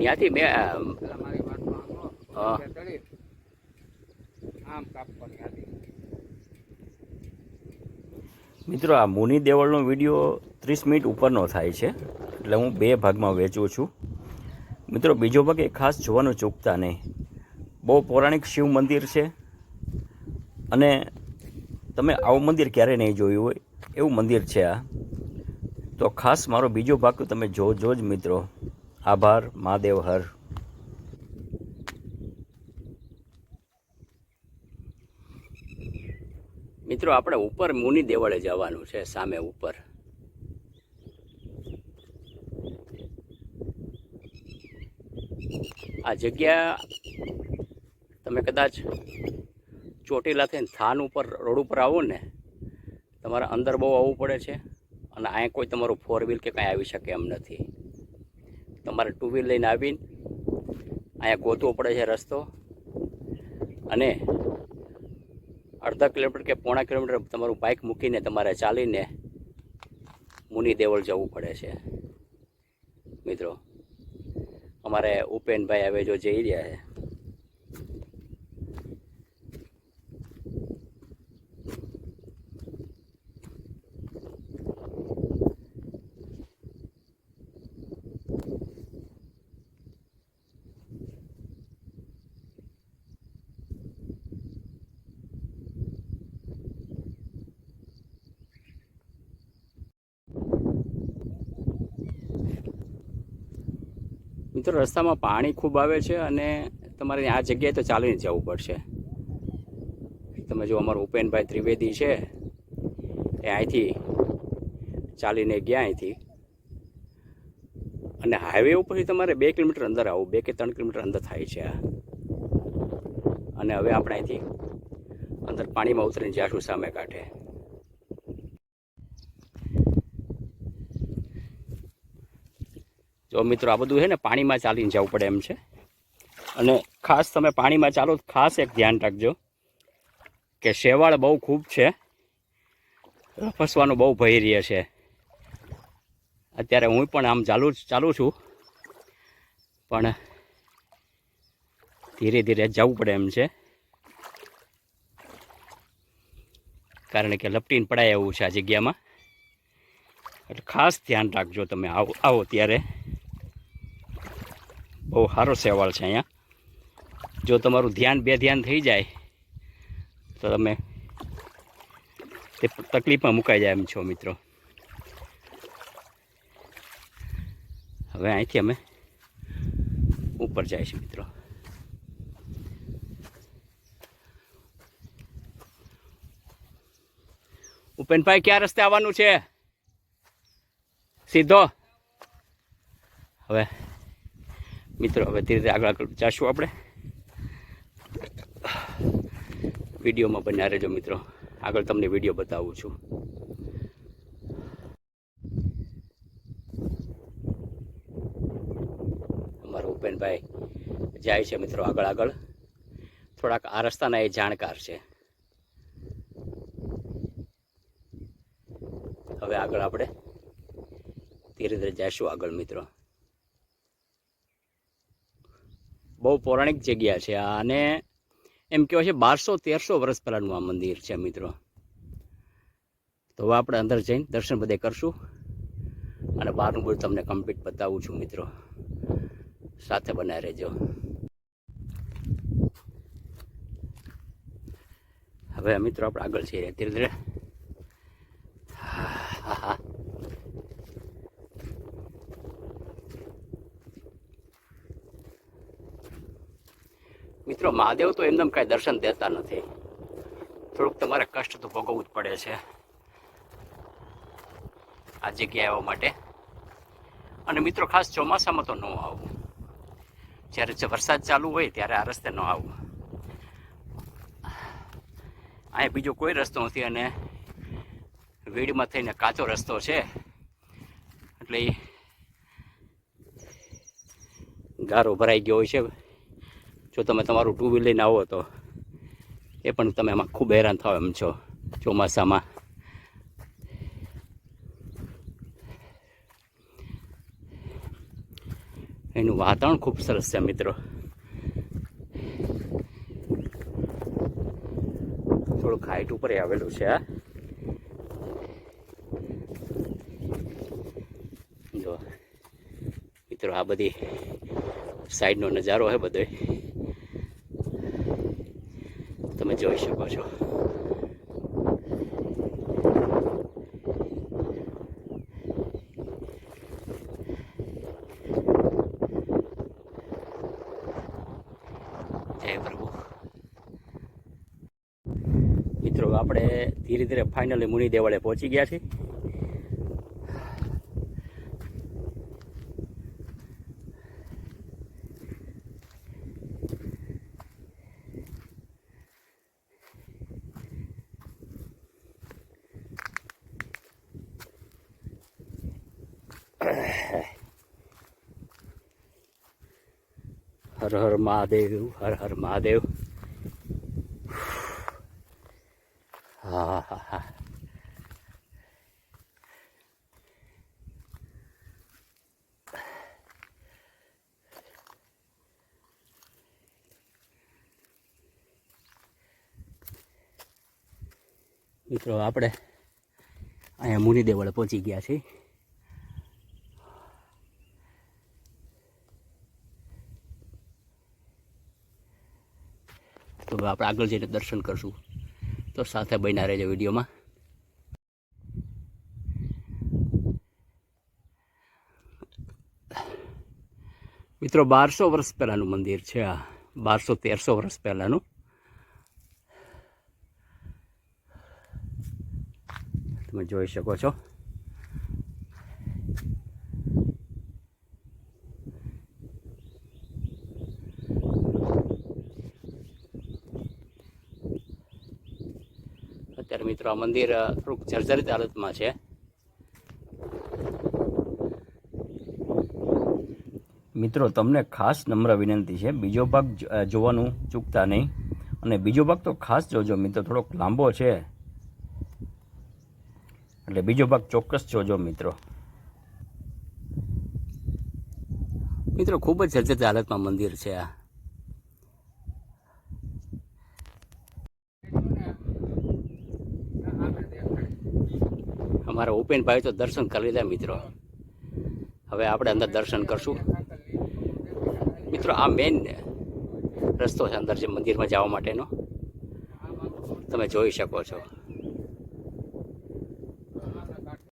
ત્યાંથી મેં મિત્રો આ મુનિ દેવળનો વીડિયો ત્રીસ મિનિટ ઉપરનો થાય છે એટલે હું બે ભાગમાં વેચું છું. મિત્રો બીજો ભાગ એ ખાસ જોવાનું ચૂકતા નહીં. બહુ પૌરાણિક શિવ મંદિર છે અને તમે આવું મંદિર ક્યારે નહીં જોયું હોય એવું મંદિર છે આ. તો ખાસ મારો બીજો ભાગ તમે જો જો જ મિત્રો. આભાર, મહાદેવ, હર. મિત્રો, આપણે ઉપર મુનિ દેવળે જવાનું છે, સામે ઉપર. આ જગ્યા, તમે કદાચ ચોટીલા થઈને થાન ઉપર, રોડ ઉપર આવો ને, તમારે અંદર બહુ આવવું પડે છે અને અહીંયા કોઈ તમારું ફોર વ્હીલ કે કાંઈ આવી શકે એમ નથી. તમારે ટુ વ્હીલ લઈને આવીને અહીંયા ગોતવો પડે છે રસ્તો. અને અડધા કિલોમીટર કે પોણા કિલોમીટર તમારું બાઇક મૂકીને તમારે ચાલીને મુનિ દેવળ જવું પડે છે. મિત્રો, અમારે ઉપેનભાઈ હવે જો જઈ રહ્યા છે. મિત્રો, રસ્તામાં પાણી ખૂબ આવે છે અને તમારે આ જગ્યાએ તો ચાલીને જવું પડશે. તમે જો અમારો ઉપેનભાઈ ત્રિવેદી છે, એ અહીંથી ચાલીને ગયા અહીંથી. અને હાઈવે ઉપરથી તમારે બે કિલોમીટર અંદર આવું, બે કે ત્રણ કિલોમીટર અંદર થાય છે આ. અને હવે આપણે અહીંથી અંદર પાણીમાં ઉતરીને જાશું સામે કાંઠે. જો મિત્રો આ બધું છે ને પાણીમાં ચાલીને જવું પડે એમ છે. અને ખાસ તમે પાણીમાં ચાલો ખાસ એક ધ્યાન રાખજો કે શેવાળ બહુ ખૂબ છે. ફસવાનું બહુ ભય રહે છે. અત્યારે હું પણ આમ ચાલુ ચાલુ છું. પણ ધીરે ધીરે જવું પડે એમ છે. કારણ કે લપટીને પડાય એવું છે આ જગ્યામાં. એટલે ખાસ ધ્યાન રાખજો તમે આવો આવો ત્યારે. બહુ સારો સવાલ છે અહીંયા. જો તમારું ધ્યાન બે ધ્યાન થઈ જાય, તો તમે તે તકલીફમાં મુકાઈ જાય એમ છો મિત્રો. હવે અહીંથી અમે ઉપર જઈશું મિત્રો. ઉપેનભાઈ, ક્યાં રસ્તે આવવાનું છે? સીધો. હવે મિત્રો, હવે ધીરે ધીરે આગળ આગળ જાશું આપણે. વિડીયોમાં બન્યા રહેજો મિત્રો. આગળ તમને વીડિયો બતાવું છું. અમારો ઉપેનભાઈ જાય છે મિત્રો આગળ આગળ. થોડાક આ રસ્તાના એ જાણકાર છે. હવે આગળ આપણે ધીરે ધીરે જઈશું આગળ મિત્રો. બહુ પૌરાણિક જગ્યા છે. અને એમ કહેવાય છે બારસો તેરસો વર્ષ પહેલાંનું આ મંદિર છે મિત્રો. તો હવે આપણે અંદર જઈને દર્શન બધે કરશું. અને બહારનું બધું તમને કમ્પ્લીટ બતાવું છું મિત્રો. સાથે બનાવી રહેજો. હવે મિત્રો આપણે આગળ જઈએ. ધીરે ધીરે હા હા મિત્રો, મહાદેવ તો એમને કાંઈ દર્શન દેતા નથી. થોડુંક તમારે કષ્ટ તો ભોગવવું જ પડે છે. આ જગ્યાએ આવવા માટે. અને મિત્રો, ખાસ ચોમાસામાં તો ન આવવું જ્યારે વરસાદ ચાલુ હોય ત્યારે આ રસ્તે ન આવવું અહીંયા બીજો કોઈ રસ્તો નથી અને વીડમાં થઈને કાચો રસ્તો છે. એટલે ગારો ભરાઈ ગયો હોય છે. જો તમે તમારું ટુ વ્હીલ આવો તો એ પણ તમે એમાં ખૂબ હેરાન થાવ એમ છો ચોમાસામાં. એનું વાતાવરણ ખૂબ સરસ છે મિત્રો. થોડુંક હાઈટ ઉપર આવેલું છે આ જો મિત્રો આ બધી સાઈડનો નજારો છે બધો તમે જોઈ શકો છો. મિત્રો આપણે ધીરે ધીરે ફાઇનલી મુનિ દેવાળે પહોંચી ગયા છીએ. હર હર મહાદેવ, હર હર મહાદેવ. હા હા હા. મિત્રો, આપણે અહીંયા મુનિદેવળ પહોંચી ગયા છીએ. હવે આપણે આગળ જઈને દર્શન કરશું. તો સાથે બન્યા રહેજો વિડીયોમાં. મિત્રો, બારસો વર્ષ પહેલાંનું મંદિર છે આ. બારસો તેરસો વર્ષ પહેલાંનું. તમે જોઈ શકો છો અત્યારે મિત્રો આ મંદિર થોડુંક જર્જરિત હાલતમાં છે. મિત્રો તમને ખાસ નમ્ર વિનંતી છે. બીજો ભાગ જોવાનું ચૂકતા નહીં. અને બીજો ભાગ તો ખાસ જોજો મિત્રો થોડોક લાંબો છે. એટલે બીજો ભાગ ચોક્કસ જોજો મિત્રો. મિત્રો ખૂબ જ જર્જરિત હાલતમાં મંદિર છે આ. અમારા ઉપેનભાઈ તો દર્શન કરી લીધા મિત્રો. હવે આપણે અંદર દર્શન કરશું. મિત્રો, આ મેઇન રસ્તો છે અંદર જે મંદિરમાં જવા માટેનો. તમે જોઈ શકો છો.